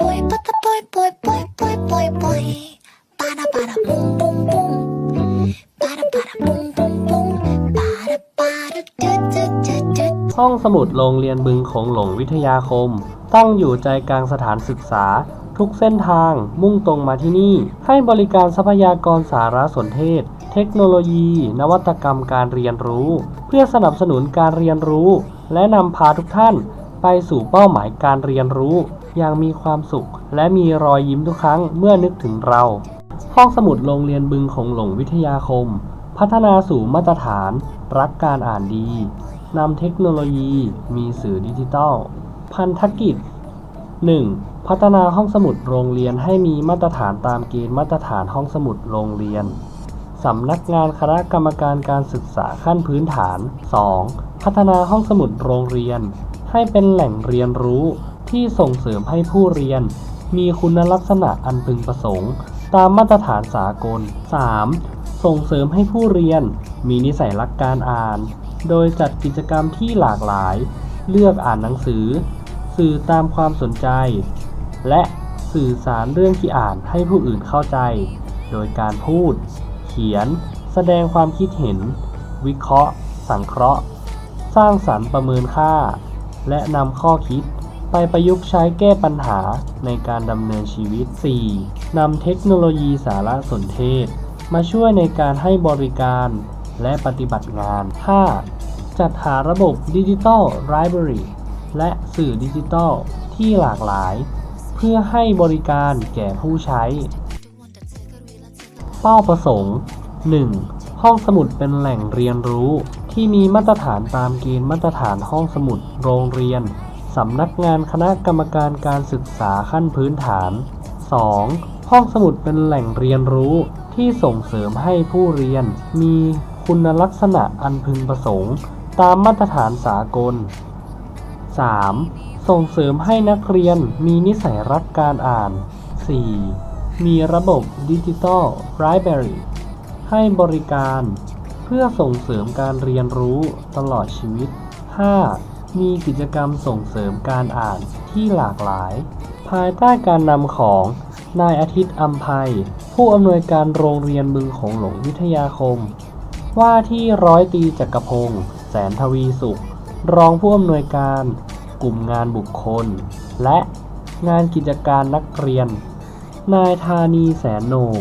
boy, bada boy, boy, boy, boy, boy, boy. Bada bada boom, boom, boom. Bada bada boom, boom, boom. Bada bada do, do, do, do. ห้องสมุดโรงเรียนบึงโขงหลงวิทยาคม ตั้งอยู่ใจกลางสถานศึกษา ทุกเส้นทางมุ่งตรงมาที่นี่ ให้บริการทรัพยากรสารสนเทศ เทคโนโลยี นวัตกรรมการเรียนรู้ เพื่อสนับสนุนการเรียนรู้ และนำพาทุกท่านไปสู่เป้าหมายการเรียนรู้ อย่างมีความสุข และมีรอยยิ้มทุกครั้งเมื่อนึกถึงเรา ห้องสมุดโรงเรียนบึงโขงหลงวิทยาคม พัฒนาสู่มาตรฐาน รักการอ่านดีนำเทคโนโลยีมีสื่อดิจิทัล พันธกิจ 1. พัฒนาห้องสมุดโรงเรียนให้มีมาตรฐานตามเกณฑ์มาตรฐานห้องสมุดโรงเรียนสำนักงานคณะกรรมการการศึกษาขั้นพื้นฐาน 2. พัฒนาห้องสมุดโรงเรียน ให้เป็นแหล่งเรียนรู้ ที่ส่งเสริมให้ผู้เรียน มีคุณลักษณะอันพึงประสงค์ ตามมาตรฐานสากล 3. ส่งเสริมให้ผู้เรียน มีนิสัยรักการอ่าน โดยจัดกิจกรรมที่หลากหลาย เลือกอ่านหนังสือ สื่อตามความสนใจ และสื่อสารเรื่องที่อ่านให้ผู้อื่นเข้าใจ โดยการพูด เขียน แสดงความคิดเห็น วิเคราะห์ สังเคราะห์ สร้างสรรค์ประเมินค่า และนำข้อคิด ไปประยุกต์ใช้แก้ปัญหาในการดำเนินชีวิต 4. นำเทคโนโลยีสารสนเทศ มาช่วยในการให้บริการและปฏิบัติงาน 5. จัดหาระบบดิจิ t a ลไ i บรารีและสื่อดิจิทัลที่หลากหลาย เพื่อให้บริการแก่ผู้ใช้ เป้าประสงค์ 1. ห้องสมุดเป็นแหล่งเรียนรู้ที่มีมาตรฐานตามเกณฑ์มาตรฐานห้องสมุดโรงเรียน สำนักงานคณะกรรมการการศึกษาขั้นพื้นฐาน 2. ห้องสมุดเป็นแหล่งเรียนรู้ที่ส่งเสริมให้ผู้เรียน มีคุณลักษณะอันพึงประสงค์ ตามมาตรฐานสากล 3. ส่งเสริมให้นักเรียนมีนิสัยรักการอ่าน 4. มีระบบดิจิ t a ลไ i บรารีให้บริการ เพื่อส่งเสริมการเรียนรู้ตลอดชีวิต 5. มีกิจกรรมส่งเสริมการอ่านที่หลากหลาย ภายใต้การนำของนายอาทิตย์อัมภัย ผู้อำนวยการโรงเรียนบึงของหลงวิทยาคม ว่าที่ร้อยตีจักรพงศ์แสนทวีสุข รองผู้อำนวยการ กลุ่มงานบุคคล และงานกิจการนักเรียน นายธานีแสนโหนง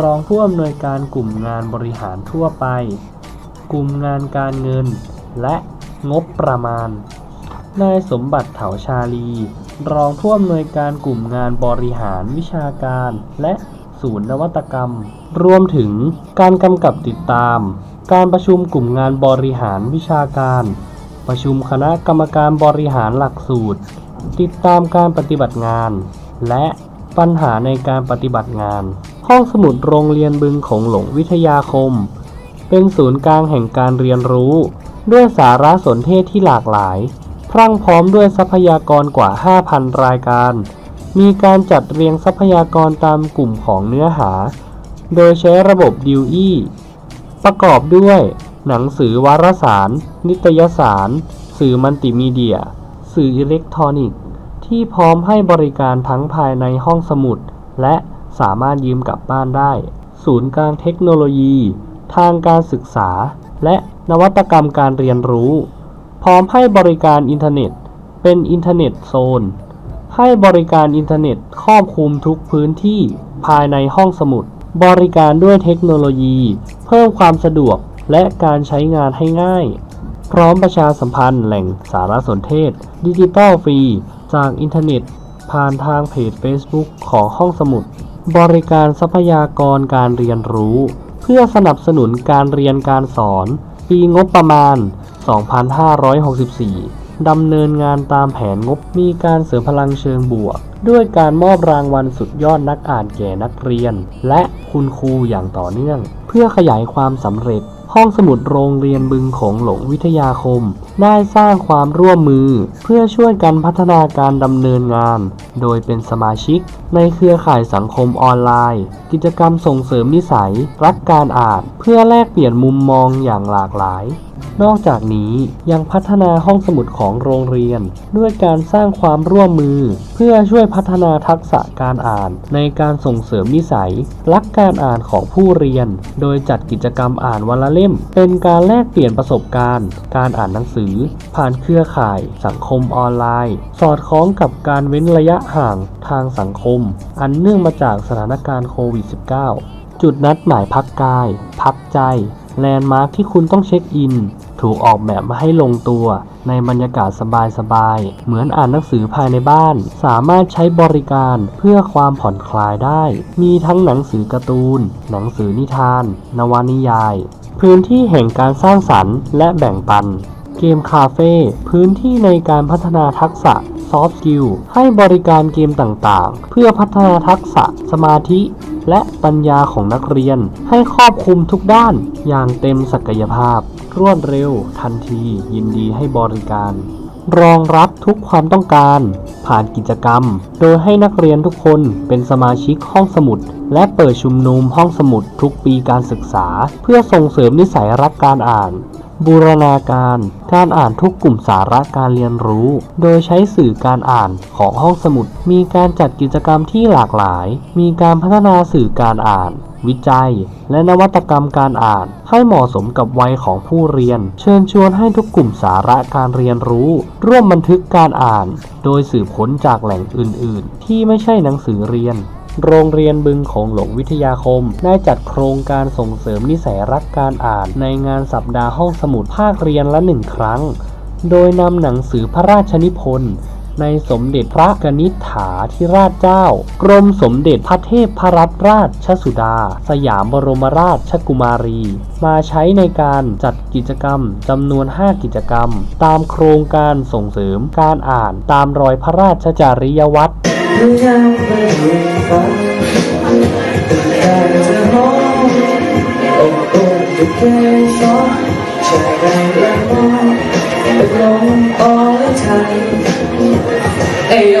รองผู้อำนวยการกลุ่มงานบริหารทั่วไป กลุ่มงานการเงิน และ งบประมาณ นายสมบัติเถาชาลี รองผู้อำนวยการกลุ่มงานบริหารวิชาการ และศูนย์นวัตกรรม รวมถึงการกำกับติดตาม การประชุมกลุ่มงานบริหารวิชาการ ประชุมคณะกรรมการบริหารหลักสูตร ติดตามการปฏิบัติงาน และปัญหาในการปฏิบัติงาน ห้องสมุดโรงเรียนบึงของหลงวิทยาคม เป็นศูนย์กลางแห่งการเรียนรู้ ด้วยสารสนเทศที่หลากหลาย พรั่งพร้อมด้วยทรัพยากรกว่า 5,000 รายการ มีการจัดเรียงทรัพยากรตามกลุ่มของเนื้อหา โดยใช้ระบบดิวอี้ประกอบด้วย หนังสือวารสาร นิตยสาร สื่อมัลติมีเดีย สื่ออิเล็กทรอนิกส์ ที่พร้อมให้บริการทั้งภายในห้องสมุด และสามารถยืมกลับบ้านได้ ศูนย์กลางเทคโนโลยี ทางการศึกษา และ นวัตกรรมการเรียนรู้ พร้อมให้บริการอินเทอร์เน็ต เป็นอินเทอร์เน็ตโซน ให้บริการอินเทอร์เน็ตครอบคลุมทุกพื้นที่ภายในห้องสมุด บริการด้วยเทคโนโลยี เพิ่มความสะดวกและการใช้งานให้ง่าย พร้อมประชาสัมพันธ์แหล่งสารสนเทศ ดิจิตอลฟรี จากอินเทอร์เน็ต ผ่านทางเพจ Facebook ของห้องสมุด บริการทรัพยากรการเรียนรู้ เพื่อสนับสนุนการเรียนการสอน ปีงบประมาณ 2564 ดำเนินงานตามแผนงบมีการเสริมพลังเชิงบวก ด้วยการมอบรางวัลสุดยอดนักอ่านแก่นักเรียน และคุณครูอย่างต่อเนื่อง เพื่อขยายความสำเร็จ ห้องสมุดโรงเรียนบึงของหลงวิทยาคม ได้สร้างความร่วมมือ เพื่อช่วยกันพัฒนาการดำเนินงาน โดยเป็นสมาชิก ในเครือข่ายสังคมออนไลน์ กิจกรรมส่งเสริมนิสัย รักการอ่าน เพื่อแลกเปลี่ยนมุมมองอย่างหลากหลาย นอกจากนี้ยังพัฒนาห้องสมุดของโรงเรียน ด้วยการสร้างความร่วมมือ เพื่อช่วยพัฒนาทักษะการอ่าน ในการส่งเสริมนิสัย รักการอ่านของผู้เรียน โดยจัดกิจกรรมอ่านวันละเล่ม เป็นการแลกเปลี่ยนประสบการณ์ การอ่านหนังสือ ผ่านเครือข่าย สังคมออนไลน์ สอดคล้องกับการเว้นระยะห่างทางสังคม อันเนื่องมาจากสถานการณ์โควิด -19 จุดนัดหมายพักกาย พักใจ แลนด์มาร์คที่คุณต้องเช็คอิน ถูกออกแบบมาให้ลงตัว ในบรรยากาศสบายๆ เหมือนอ่านหนังสือภายในบ้าน สามารถใช้บริการเพื่อความผ่อนคลายได้ มีทั้งหนังสือการ์ตูน หนังสือนิทาน นวนิยาย พื้นที่แห่งการสร้างสรรค์และแบ่งปัน เกมคาเฟ่พื้นที่ในการพัฒนาทักษะซอฟต์สกิลให้บริการเกมต่างๆ เพื่อพัฒนาทักษะสมาธิ และปัญญาของนักเรียน ให้ครอบคลุมทุกด้านอย่างเต็มศักยภาพ รวดเร็ว ทันที ยินดีให้บริการ รองรับทุกความต้องการ ผ่านกิจกรรม โดยให้นักเรียนทุกคนเป็นสมาชิกห้องสมุด และเปิดชุมนุมห้องสมุดทุกปีการศึกษา เพื่อส่งเสริมนิสัยรักการอ่าน บูรณาการ การอ่านทุกกลุ่มสาระการเรียนรู้ โดยใช้สื่อการอ่านของห้องสมุด มีการจัดกิจกรรมที่หลากหลาย มีการพัฒนาสื่อการอ่าน วิจัย และนวัตกรรมการอ่าน ให้เหมาะสมกับวัยของผู้เรียน เชิญชวนให้ทุกกลุ่มสาระการเรียนรู้ ร่วมบันทึกการอ่าน โดยสืบค้นจากแหล่งอื่น ๆ ที่ไม่ใช่หนังสือเรียน โรงเรียนบึงของหลงวิทยาคม ได้จัดโครงการส่งเสริมนิสัยรักการอ่าน ในงานสัปดาห์ห้องสมุดภาคเรียนละหนึ่งครั้ง โดยนำหนังสือพระราชนิพนธ์ในสมเด็จพระกนิษฐาธิราชเจ้า กรมสมเด็จพระเทพพรัตนราชสุดา สยามบรมราชกุมารี มาใช้ในการจัดกิจกรรมจำนวน 5 กิจกรรม ตามโครงการส่งเสริมการอ่านตามรอยพระราชจริยวัตร ยายามไม่รู้ฟันแต่จะมองอบอุ่นจะแค่สองใจได้และมองเป็นลมอ่อยใจ เอ้ยโย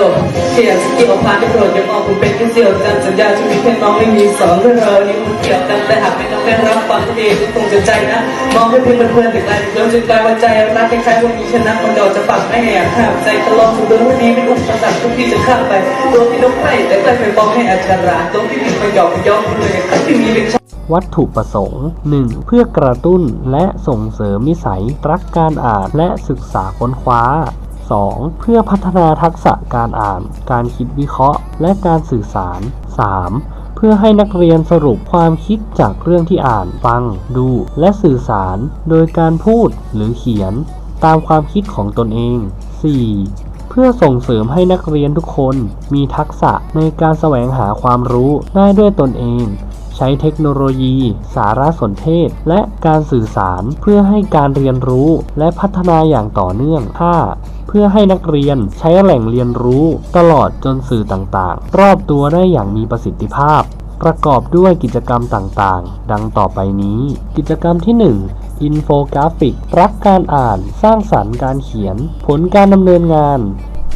เกี่ยวสกิลพาที่โปรดอยังมองผมเป็นแค่เสี่ยวจันสัญญาจะมีแค่น้องไม่มีสองเรื่องรานี้มันเกี่ยวกันแต่หากไม่ต้องได้รับฟังที่ดีก็คงจะใจนะมองให้เพียงเพื่อนๆแต่กลายเป็นเรื่องจนกลายว่าใจรักคล้ายๆว่ามีชนะคนเดียวจะปักไม่แหกห้ามใจตลอดสุดเรื่องวันนี้เป็นอุปสรรคทุกที่จะข้ามไปตัวพี่นกไข่แต่กลายเป็นบอกให้อาจารย์ตัวพี่มีประโยชน์ย่อมเลยที่มีเป็นวัตถุประสงค์ 1. เพื่อกระตุ้นและส่งเสริมนิสัยรักการอ่านและศึกษาค้นคว้า 2. เพื่อพัฒนาทักษะการอ่าน การคิดวิเคราะห์ และการสื่อสาร 3. เพื่อให้นักเรียนสรุปความคิดจากเรื่องที่อ่าน ฟัง ดู และสื่อสาร โดยการพูดหรือเขียน ตามความคิดของตนเอง 4. เพื่อส่งเสริมให้นักเรียนทุกคนมีทักษะในการแสวงหาความรู้ได้ด้วยตนเอง ใช้เทคโนโลยี สารสนเทศ และการสื่อสารเพื่อให้การเรียนรู้และพัฒนาอย่างต่อเนื่อง 5. เพื่อให้นักเรียนใช้แหล่งเรียนรู้ตลอดจนสื่อต่างๆ รอบตัวได้อย่างมีประสิทธิภาพ ประกอบด้วยกิจกรรมต่างๆ ดังต่อไปนี้ กิจกรรมที่ 1อินโฟกราฟิก รักการอ่าน สร้างสรรค์การเขียน ผลการดำเนินงาน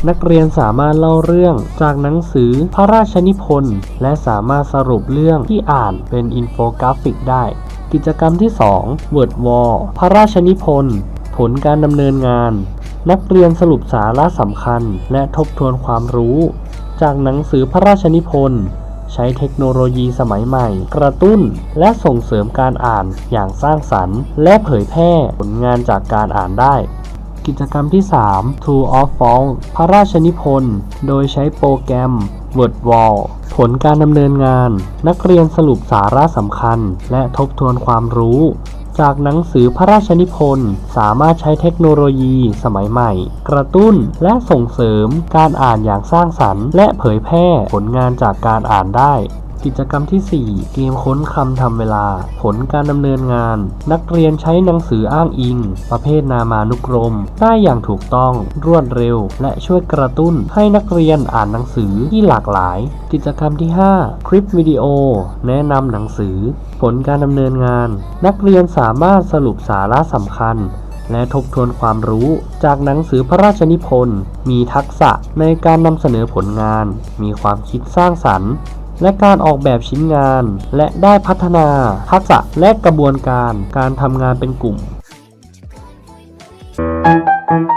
นักเรียนสามารถเล่าเรื่องจากหนังสือพระราชนิพนธ์ และสามารถสรุปเรื่องที่อ่านเป็นอินโฟกราฟิกได้ กิจกรรมที่ 2 Word Wall พระราชนิพนธ์ ผลการดำเนินงาน นักเรียนสรุปสาระสำคัญและทบทวนความรู้ จากหนังสือพระราชนิพนธ์ใช้เทคโนโลยีสมัยใหม่ กระตุ้นและส่งเสริมการอ่านอย่างสร้างสรรค์และเผยแพร่ผลงานจากการอ่านได้ กิจกรรมที่ 3 True of Fall พระราชนิพนธ์ โดยใช้โปรแกรม WordWall ผลการดำเนินงาน นักเรียนสรุปสาระสำคัญ และทบทวนความรู้ จากหนังสือพระราชนิพนธ์ สามารถใช้เทคโนโลยีสมัยใหม่ กระตุ้นและส่งเสริมการอ่านอย่างสร้างสรรค์ และเผยแพร่ผลงานจากการอ่านได้ กิจกรรมที่ 4 เกมค้นคำทำเวลา ผลการดำเนินงาน นักเรียนใช้หนังสืออ้างอิง ประเภทนามานุกรม ได้อย่างถูกต้อง รวดเร็ว และช่วยกระตุ้นให้นักเรียนอ่านหนังสือที่หลากหลาย กิจกรรมที่ 5 คลิปวิดีโอ แนะนำหนังสือ ผลการดำเนินงาน นักเรียนสามารถสรุปสาระสำคัญและทบทวนความรู้จากหนังสือพระราชนิพนธ์ มีทักษะในการนำเสนอผลงาน มีความคิดสร้างสรรค์ และการออกแบบชิ้นงาน และได้พัฒนาทักษะและกระบวนการการทำงานเป็นกลุ่ม Thank you.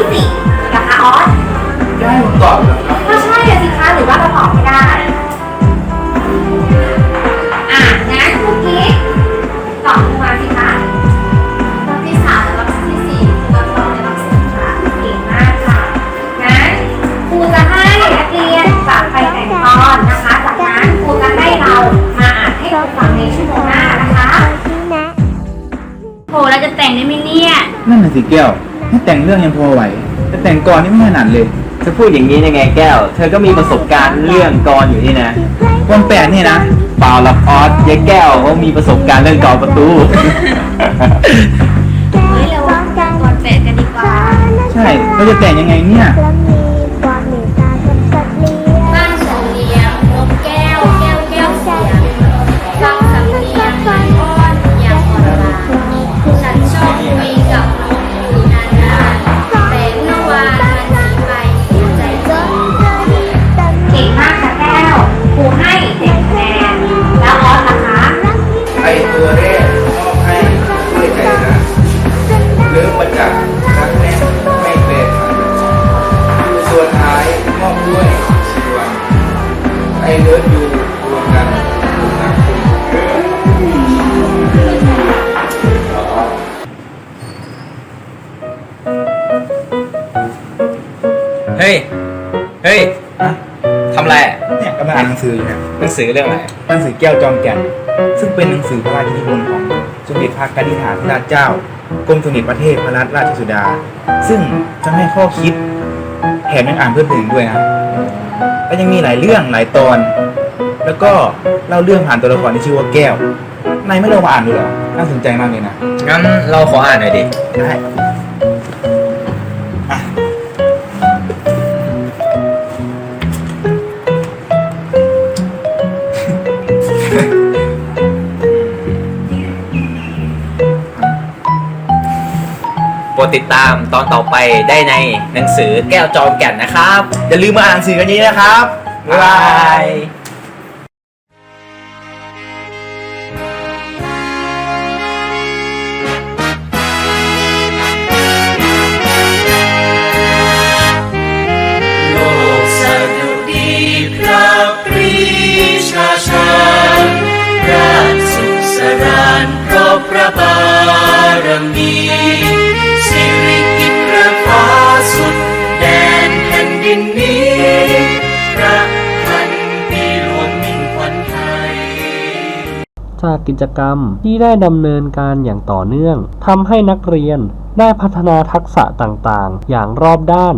ที่สี่นะคะออสจะให้ผมตอบเหรอครับก็ใช่อะสิคะหรือว่าเราตอบไม่ได้ อะงั้นคุกกิ๊กตอบมาสิคะวรรคที่สามและวรรคที่สี่วรรคสองและวรรคสี่ค่ะเก่งมากค่ะงั้นครูจะให้นักเรียนกลับไปแต่งตอนนะคะ จากนั้นครูจะให้เรามาอ่านให้ครูฟังในชั่วโมงหน้านะคะโหเราจะแต่งได้ไหมเนี่ย นั่นน่ะสิแก้ว ให้แต่งเรื่องยังพอไหว แต่แต่งกรนี่ไม่ถนัดเลยจะพูดอย่างนี้ยังไงแก้ว เธอก็มีประสบการณ์เรื่องกรอยู่นี่นะวันแปดนี่นะเปล่าหรอกออสยายแก้วเขามีประสบการณ์เรื่องกรประตู เฮ้ยเราแต่งก่อนแปดกันดีกว่า ใช่เราจะแต่งยังไงเนี่ยานหนังสืออยู่เนี่ยหนังสือเรื่องอะไรหนังสือแก้วจอมแก่น ซึ่งเป็นหนังสือพระราชนิพนธ์ของสมเด็จพระกนิษฐาธิราชเจ้ากรมสมเด็จพระเทพพระรัตนราชสุดา ซึ่งจะให้ข้อคิดแถมยังอ่านเพื่อถึงด้วยนะและยังมีหลายเรื่องหลายตอน แล้วก็เล่าเรื่องผ่านตัวละครที่ชื่อว่าแก้วนายไม่ลองมาอ่านดูเหรอน่าสนใจมากเลยนะงั้นเราขออ่านหน่อยดิได้ ติดตามตอนต่อไปได้ในหนังสือแก้วจอมแก่นนะครับ อย่าลืมมาอ่านหนังสือกันเยอะนะครับ บ๊ายบายโลกสดุดีพระปรีชาชาญราชสุขสานเพราะพระบารมี สิริกิตพระฟ้าสุดแดนแผ่นดินนี้พระพันปีหลวงมิ่งขวัญไทย จากกิจกรรมที่ได้ดำเนินการอย่างต่อเนื่องทำให้นักเรียนได้พัฒนาทักษะต่างๆ อย่างรอบด้าน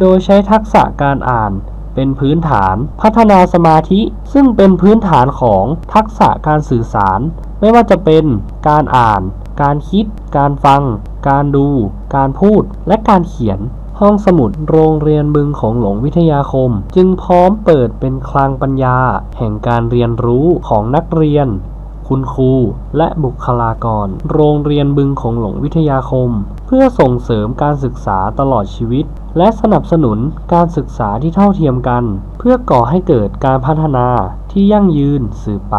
โดยใช้ทักษะการอ่านเป็นพื้นฐาน พัฒนาสมาธิซึ่งเป็นพื้นฐานของทักษะการสื่อสาร ไม่ว่าจะเป็นการอ่าน การคิด การฟัง การดู การพูด และการเขียน ห้องสมุดโรงเรียนบึงของหลวงวิทยาคม จึงพร้อมเปิดเป็นคลังปัญญา แห่งการเรียนรู้ของนักเรียน คุณครู และบุคลากร โรงเรียนบึงของหลวงวิทยาคม เพื่อส่งเสริมการศึกษาตลอดชีวิต และสนับสนุนการศึกษาที่เท่าเทียมกัน เพื่อก่อให้เกิดการพัฒนาที่ยั่งยืนสืบไป